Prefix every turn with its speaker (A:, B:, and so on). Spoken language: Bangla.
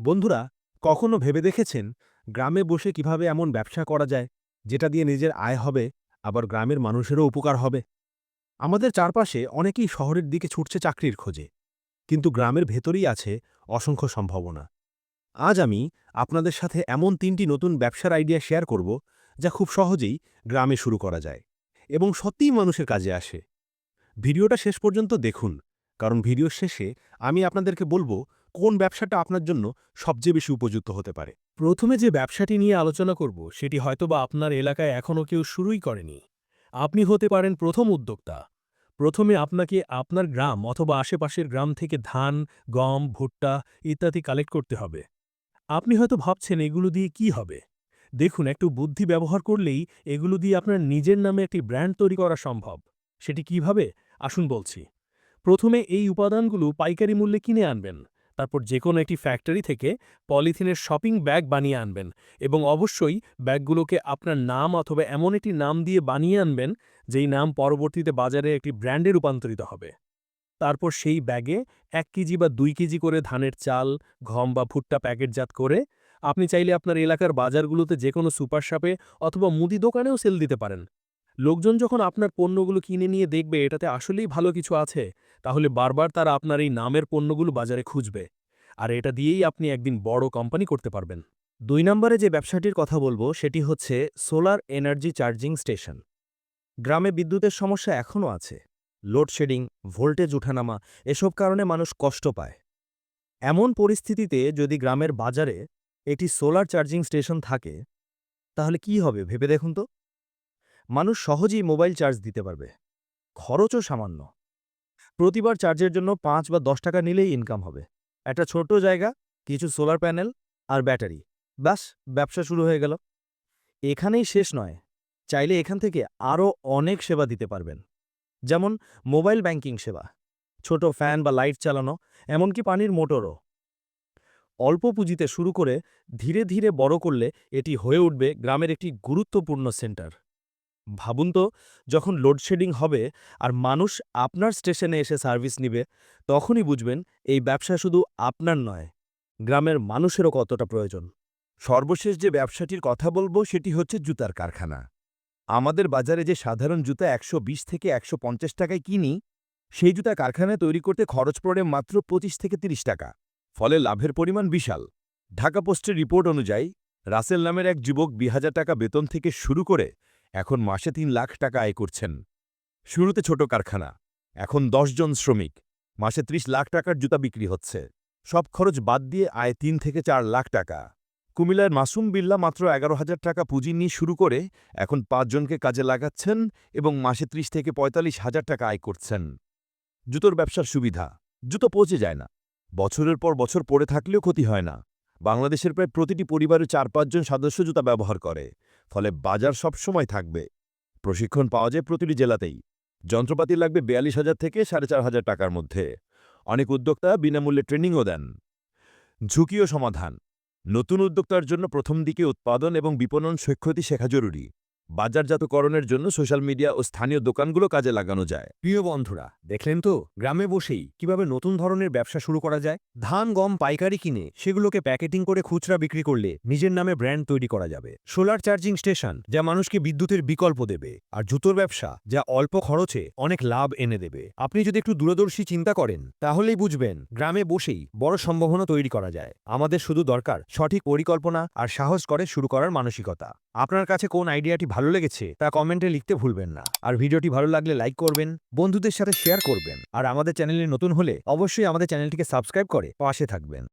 A: বন্ধুরা, কখনো ভেবে দেখেছেন গ্রামে বসে কীভাবে এমন ব্যবসা করা যায়, যেটা দিয়ে নিজের আয় হবে, আবার গ্রামের মানুষেরও উপকার হবে? আমাদের চারপাশে অনেকেই শহরের দিকে ছুটছে চাকরির খোঁজে, কিন্তু গ্রামের ভেতরেই আছে অসংখ্য সম্ভাবনা। আজ আমি আপনাদের সাথে এমন তিনটি নতুন ব্যবসার আইডিয়া শেয়ার করব, যা খুব সহজেই গ্রামে শুরু করা যায় এবং সত্যিই মানুষের কাজে আসে। ভিডিওটা শেষ পর্যন্ত দেখুন, কারণ ভিডিওর শেষে আমি আপনাদেরকে বলব কোন ব্যবসাটা আপনার জন্য সবচেয়ে বেশি উপযুক্ত হতে পারে?
B: প্রথমে যে ব্যবসাটি নিয়ে আলোচনা করব, সেটি হয়তোবা আপনার এলাকায় এখনও কেউ শুরুই করেনি। আপনি হতে পারেন প্রথম উদ্যোক্তা। প্রথমে আপনাকে আপনার গ্রাম অথবা আশেপাশের গ্রাম থেকে ধান, গম, ভুট্টা ইত্যাদি কালেক্ট করতে হবে। আপনি হয়তো ভাবছেন, এগুলো দিয়ে কি হবে? দেখুন, একটু বুদ্ধি ব্যবহার করলেই এগুলো দিয়ে আপনার নিজের নামে একটি ব্র্যান্ড তৈরি করা সম্ভব। সেটি কীভাবে? আসুন বলছি। প্রথমে এই উপাদানগুলো পাইকারি মূল্যে কিনে আনবেন। তারপর যে কোনো একটি ফ্যাক্টরি থেকে পলিথিনের শপিং ব্যাগ বানিয়ে আনবেন এবং অবশ্যই ব্যাগগুলোকে আপনার নাম অথবা এমন একটি নাম দিয়ে বানিয়ে আনবেন, যেই নাম পরবর্তীতে বাজারে একটি ব্র্যান্ডে রূপান্তরিত হবে। তারপর সেই ব্যাগে এক কেজি বা দুই কেজি করে ধানের চাল, গম বা ভুট্টা প্যাকেটজাত করে আপনি চাইলে আপনার এলাকার বাজারগুলোতে যে কোনো সুপার শপে অথবা মুদি দোকানেও সেল দিতে পারেন। লোকজন যখন আপনার পণ্যগুলো কিনে নিয়ে দেখবে এটাতে আসলেই ভালো কিছু আছে, তাহলে বারবার তারা আপনার এই নামের পণ্যগুলো বাজারে খুঁজবে। আর এটা দিয়েই আপনি একদিন বড় কোম্পানি করতে পারবেন।
A: দুই নম্বরে যে ব্যবসাটির কথা বলব, সেটি হচ্ছে সোলার এনার্জি চার্জিং স্টেশন। গ্রামে বিদ্যুতের সমস্যা এখনও আছে। লোডশেডিং, ভোল্টেজ উঠানামা, এসব কারণে মানুষ কষ্ট পায়। এমন পরিস্থিতিতে যদি গ্রামের বাজারে একটি সোলার চার্জিং স্টেশন থাকে, তাহলে কি হবে ভেবে দেখুন তো? মানুষ সহজেই মোবাইল চার্জ দিতে পারবে। খরচও সামান্য। প্রতিবার চার্জের জন্য পাঁচ বা দশ টাকা নিলেই ইনকাম হবে। একটা ছোট জায়গা, কিছু সোলার প্যানেল আর ব্যাটারি। ব্যাস, ব্যবসা শুরু হয়ে গেল। এখানেই শেষ নয়। চাইলে এখান থেকে আরও অনেক সেবা দিতে পারবেন। যেমন মোবাইল ব্যাংকিং সেবা। ছোট ফ্যান বা লাইট চালানো, এমনকি পানির মোটরও। অল্প পুঁজিতে শুরু করে ধীরে ধীরে বড় করলে এটি হয়ে উঠবে গ্রামের একটি গুরুত্বপূর্ণ সেন্টার। ভাবুন তো, যখন লোডশেডিং হবে আর মানুষ আপনার স্টেশনে এসে সার্ভিস নিবে, তখনই বুঝবেন এই ব্যবসা শুধু আপনার নয়, গ্রামের মানুষেরও কতটা প্রয়োজন।
C: সর্বশেষ যে ব্যবসাটির কথা বলব সেটি হচ্ছে জুতার কারখানা। আমাদের বাজারে যে সাধারণ জুতা একশো বিশ থেকে একশো পঞ্চাশ টাকায় কিনি, সেই জুতা কারখানায় তৈরি করতে খরচ পড়ে মাত্র ২৫ থেকে ৩০ টাকা, ফলে লাভের পরিমাণ বিশাল। ঢাকা পোস্টের রিপোর্ট অনুযায়ী, রাসেল নামের এক যুবক বিহাজার টাকা বেতন থেকে শুরু করে এখন মাসে তিন লাখ টাকা আয় করছেন। শুরুতে ছোট কারখানা, এখন জন শ্রমিক। মাসে ৩০ লাখ টাকার জুতা বিক্রি হচ্ছে। সব খরচ বাদ দিয়ে আয় তিন থেকে চার লাখ টাকা। কুমিল্লার মাসুম বিল্লা মাত্র এগারো হাজার টাকা পুঁজি নিয়ে শুরু করে এখন পাঁচজনকে কাজে লাগাচ্ছেন এবং মাসে ত্রিশ থেকে পঁয়তাল্লিশ হাজার টাকা আয় করছেন। জুতোর ব্যবসার সুবিধা, জুতো পচে যায় না। বছরের পর বছর পড়ে থাকলেও ক্ষতি হয় না। বাংলাদেশের প্রায় প্রতিটি পরিবারে চার পাঁচজন সদস্য জুতা ব্যবহার করে। ফলে বাজার সবসময় থাকবে। প্রশিক্ষণ পাওয়া যায় প্রতিটি জেলাতেই। যন্ত্রপাতি লাগবে বিয়াল্লিশ হাজার থেকে সাড়ে চার হাজার টাকার মধ্যে। অনেক উদ্যোক্তা বিনামূল্যে ট্রেনিংও দেন। ঝুঁকিও সমাধান। নতুন উদ্যোক্তার জন্য প্রথম দিকে উৎপাদন এবং বিপণন সৈক্ষতি শেখা জরুরি। বাজারজাতকরণের জন্য সোশ্যাল মিডিয়া ও স্থানীয় দোকানগুলো কাজে লাগানো যায়।
A: প্রিয় বন্ধুরা, দেখলেন তো? গ্রামে বসেই কীভাবে নতুন ধরনের ব্যবসা শুরু করা যায়? ধান, গম, পাইকারি কিনে সেগুলোকে প্যাকেটিং করে খুচরা বিক্রি করলে নিজের নামে ব্র্যান্ড তৈরি করা যাবে। সোলার চার্জিং স্টেশন, যা মানুষকে বিদ্যুতের বিকল্প দেবে। আর জুতোর ব্যবসা, যা অল্প খরচে অনেক লাভ এনে দেবে। আপনি যদি একটু দূরদর্শী চিন্তা করেন, তাহলেই বুঝবেন গ্রামে বসেই বড় সম্ভাবনা তৈরি করা যায়। আমাদের শুধু দরকার সঠিক পরিকল্পনা আর সাহস করে শুরু করার মানসিকতা। আপনার কাছে কোন আইডিয়াটি ভালো লেগেছে তা কমেন্টে লিখতে ভুলবেন না। আর ভিডিওটি ভালো লাগলে লাইক করবেন, বন্ধুদের সাথে শেয়ার করবেন। আর আমাদের চ্যানেলে নতুন হলে অবশ্যই আমাদের চ্যানেলটিকে সাবস্ক্রাইব করে পাশে থাকবেন।